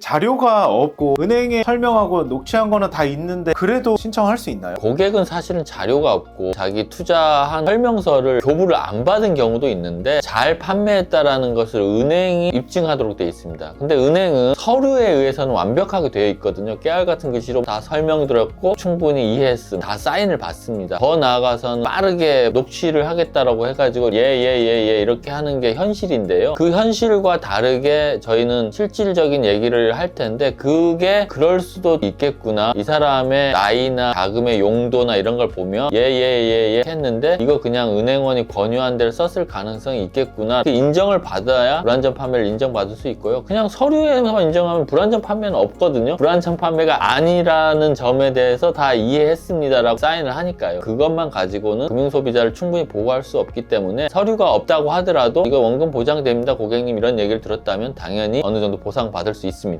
자료가 없고 은행에 설명하고 녹취한 거는 다 있는데 그래도 신청할 수 있나요? 고객은 사실은 자료가 없고 자기 투자한 설명서를 교부를 안 받은 경우도 있는데 잘 판매했다라는 것을 은행이 입증하도록 되어 있습니다. 근데 은행은 서류에 의해서는 완벽하게 되어 있거든요. 깨알 같은 글씨로 다 설명드렸고 충분히 이해했음, 다 사인을 받습니다. 더 나아가서는 빠르게 녹취를 하겠다라고 해가지고 예예예예 이렇게 하는 게 현실인데요. 그 현실과 다르게 저희는 실질적인 얘기를 할 텐데 그게 그럴 수도 있겠구나. 이 사람의 나이나 자금의 용도나 이런 걸 보면 예예 예 예 했는데 이거 그냥 은행원이 권유한 대로 썼을 가능성이 있겠구나. 그 인정을 받아야 불안전 판매를 인정받을 수 있고요. 그냥 서류에만 인정하면 불안전 판매는 없거든요. 불안전 판매가 아니라는 점에 대해서 다 이해했습니다 라고 사인을 하니까요. 그것만 가지고는 금융소비자를 충분히 보호할 수 없기 때문에 서류가 없다고 하더라도 이거 원금 보장됩니다 고객님 이런 얘기를 들었다면 당연히 어느 정도 보상받을 수 있습니다.